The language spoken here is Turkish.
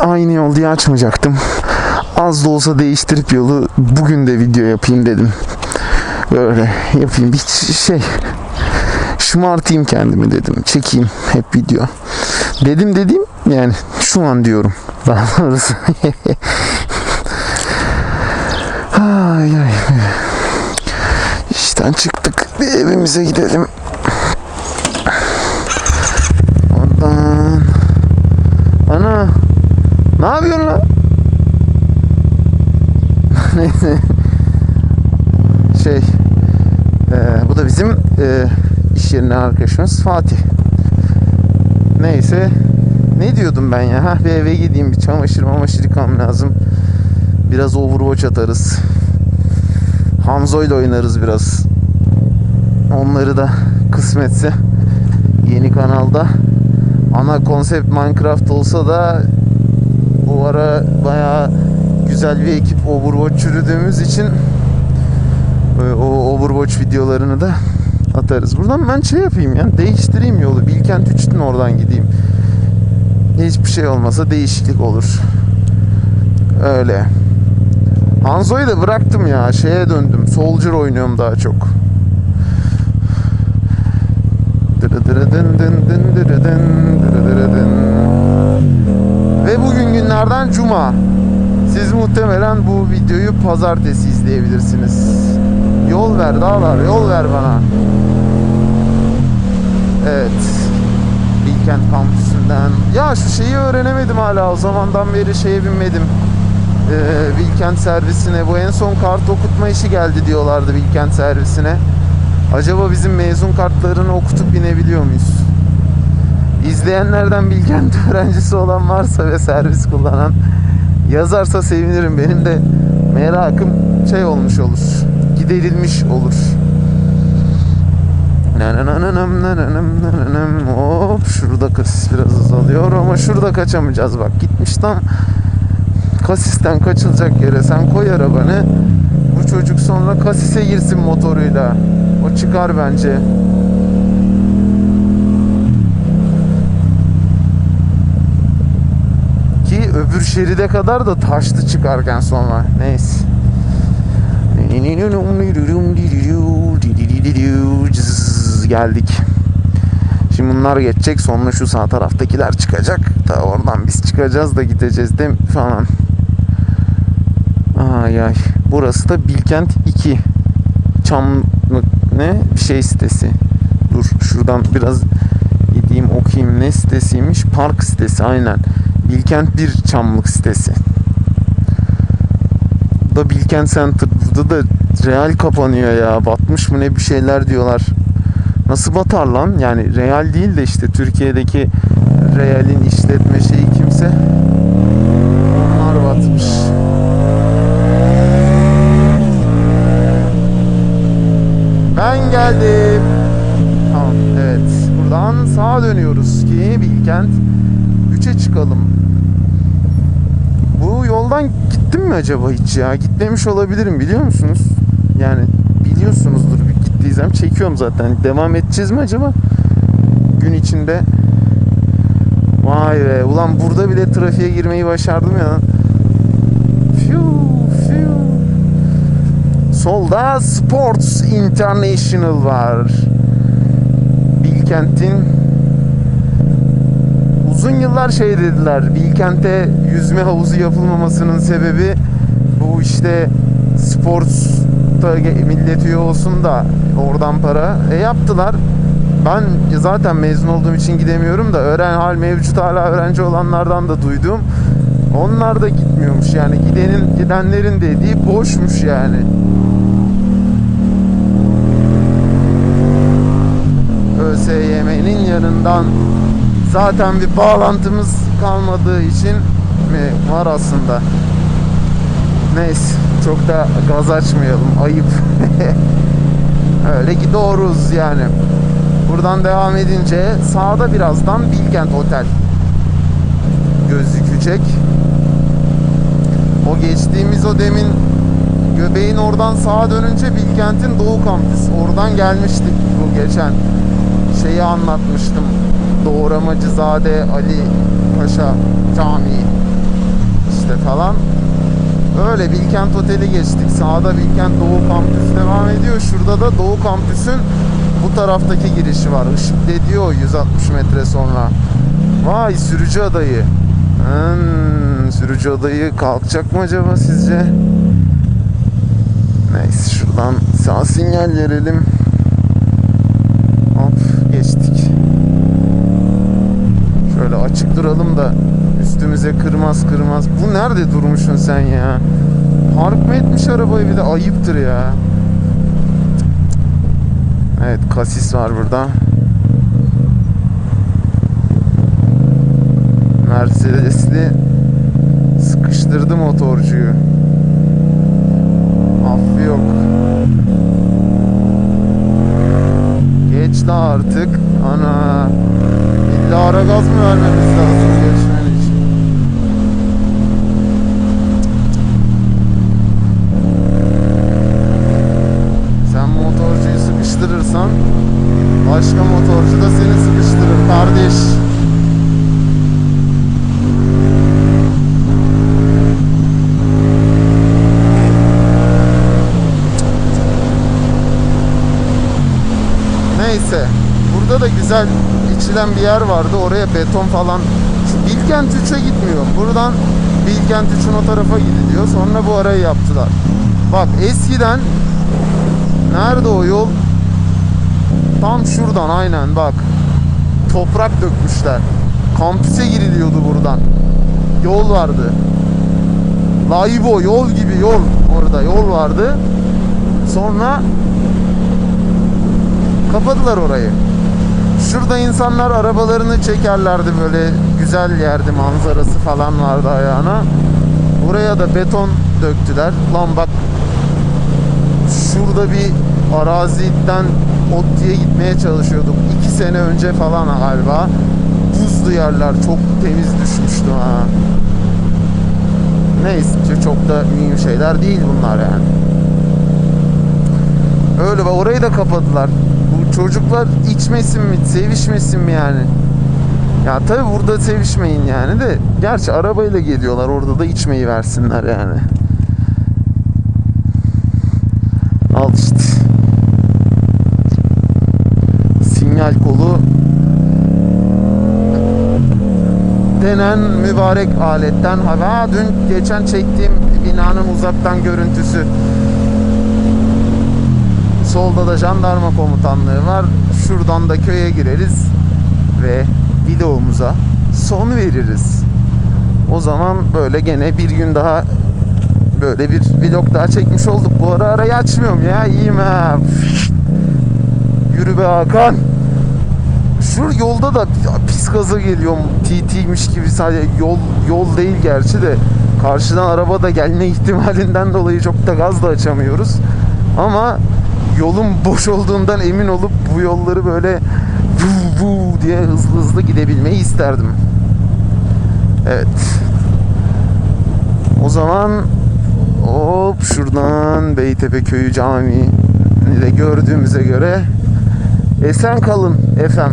aynı yol diye açmayacaktım. Az da olsa değiştirip yolu bugün de video yapayım dedim. Böyle yapayım bir şey şımartayım kendimi dedim. Çekeyim hep video. Dedim dedim yani şu an diyorum. Daha doğrusu. ay ay. İşten çıktık. Evimize gidelim. Oradan. Ana. Ne yapıyorsun lan? Neyse. Şey. eee, bu da bizim eee iş yerine arkadaşımız Fatih. Neyse. Ne diyordum ben ya? Ha bir eve gideyim bir çamaşır mamaşır yıkam lazım. Biraz Overwatch atarız. Hanzo ile oynarız biraz. Onları da kısmetse yeni kanalda ana konsept Minecraft olsa da bu ara bayağı güzel bir ekip Overwatch çürüdüğümüz için e, o Overwatch videolarını da atarız. Buradan ben şey yapayım yani değiştireyim yolu. Bilkent 3'ten oradan gideyim. Hiçbir şey olmasa değişiklik olur. Öyle. Hanzo'yu da bıraktım ya. Şeye döndüm. Soldier oynuyorum daha çok. Ve bugün günlerden cuma. Siz muhtemelen bu videoyu pazartesi izleyebilirsiniz. Yol ver dağlar, yol ver bana. Evet. Bilkent kampüsünden. Ya şu şeyi öğrenemedim hala. O zamandan beri şeye binmedim. Ee, Bilkent servisine. Bu en son kart okutma işi geldi diyorlardı Bilkent servisine. Acaba bizim mezun kartlarını okutup binebiliyor muyuz? İzleyenlerden Bilkent öğrencisi olan varsa ve servis kullanan yazarsa sevinirim. Benim de merakım şey olmuş olur. Giderilmiş olur. Hop şurada kasis biraz azalıyor ama şurada kaçamayacağız bak. Gitmiş tam kasisten kaçılacak yere sen koy arabanı. Bu çocuk sonra kasise girsin motoruyla. O çıkar bence. Ki öbür şeride kadar da taşlı çıkarken sonra. Neyse. Geldik. Şimdi bunlar geçecek sonra şu sağ taraftakiler çıkacak. Da oradan biz çıkacağız da gideceğiz de falan. Ay ay. Burası da Bilkent 2. Çamlık ne? Bir şey sitesi. Dur şuradan biraz gideyim okuyayım ne sitesiymiş? Park sitesi aynen. Bilkent 1 Çamlık sitesi. Bu da Bilkent Center. Burada da real kapanıyor ya. Batmış mı ne bir şeyler diyorlar. Nasıl batar lan? Yani real değil de işte Türkiye'deki realin işletme şeyi kimse. Onlar batmış. Ben geldim. Tamam evet. Buradan sağa dönüyoruz ki Bilkent 3'e çıkalım. Bu yoldan gittim mi acaba hiç ya? Gitmemiş olabilirim biliyor musunuz? Yani biliyorsunuzdur bir gittiysem çekiyorum zaten. Devam edeceğiz mi acaba? Gün içinde. Vay be ulan burada bile trafiğe girmeyi başardım ya. Fiu, fiu. Solda Sports International var. Bilkent'in uzun yıllar şey dediler. Bilkent'e yüzme havuzu yapılmamasının sebebi bu işte sports'ta millet üye olsun da oradan para. E yaptılar. Ben zaten mezun olduğum için gidemiyorum da öğren hal mevcut hala öğrenci olanlardan da duydum. Onlar da gitmiyormuş yani gidenin gidenlerin dediği boşmuş yani. ÖSYM'nin yanından zaten bir bağlantımız kalmadığı için mi var aslında. Neyse çok da gaz açmayalım ayıp. Öyle gidiyoruz yani. Buradan devam edince sağda birazdan Bilkent Otel gözükecek. O geçtiğimiz o demin göbeğin oradan sağa dönünce Bilkent'in Doğu Kampüs. Oradan gelmiştik bu geçen. Şeyi anlatmıştım. Doğramacızade Ali Paşa Camii. işte falan. Öyle Bilkent Oteli geçtik. Sağda Bilkent Doğu Kampüs devam ediyor. Şurada da Doğu Kampüs'ün bu taraftaki girişi var. Işıklı diyor 160 metre sonra. Vay sürücü adayı. Hmm, sürücü adayı kalkacak mı acaba sizce? Neyse şuradan sağ sinyal verelim. Hop geçtik. Şöyle açık duralım da üstümüze kırmaz kırmaz. Bu nerede durmuşsun sen ya? Park mı etmiş arabayı bir de ayıptır ya. Evet kasis var burada. Mercedesli sıkıştırdı motorcuyu. Affı yok. Geç la artık. Ana. İlla ara gaz mı vermemiz lazım geçmen güzel içilen bir yer vardı. Oraya beton falan. Bilkent 3'e gitmiyor. Buradan Bilkent 3'ün o tarafa gidiliyor. Sonra bu arayı yaptılar. Bak eskiden nerede o yol? Tam şuradan aynen bak. Toprak dökmüşler. Kampüse giriliyordu buradan. Yol vardı. Laibo yol gibi yol orada yol vardı. Sonra kapadılar orayı. Şurada insanlar arabalarını çekerlerdi böyle güzel yerdi manzarası falan vardı ayağına. Buraya da beton döktüler. Lan bak şurada bir araziden Otti'ye gitmeye çalışıyorduk. iki sene önce falan galiba. Buzlu yerler çok temiz düşmüştü ha. Neyse çok da mühim şeyler değil bunlar yani. Öyle bak orayı da kapadılar. Çocuklar içmesin mi, sevişmesin mi yani? Ya tabi burada sevişmeyin yani de. Gerçi arabayla geliyorlar orada da içmeyi versinler yani. Al işte. Sinyal kolu denen mübarek aletten ha dün geçen çektiğim binanın uzaktan görüntüsü solda da jandarma komutanlığı var. Şuradan da köye gireriz ve videomuza son veririz. O zaman böyle gene bir gün daha böyle bir vlog daha çekmiş olduk. Bu ara arayı açmıyorum ya iyiyim ha. Yürü be Hakan. Şu yolda da pis gaza geliyorum. TT'ymiş gibi sadece yol yol değil gerçi de karşıdan araba da gelme ihtimalinden dolayı çok da gaz da açamıyoruz. Ama yolun boş olduğundan emin olup bu yolları böyle vu vu diye hızlı hızlı gidebilmeyi isterdim. Evet. O zaman hop şuradan Beytepe Köyü Camii de gördüğümüze göre esen kalın efem.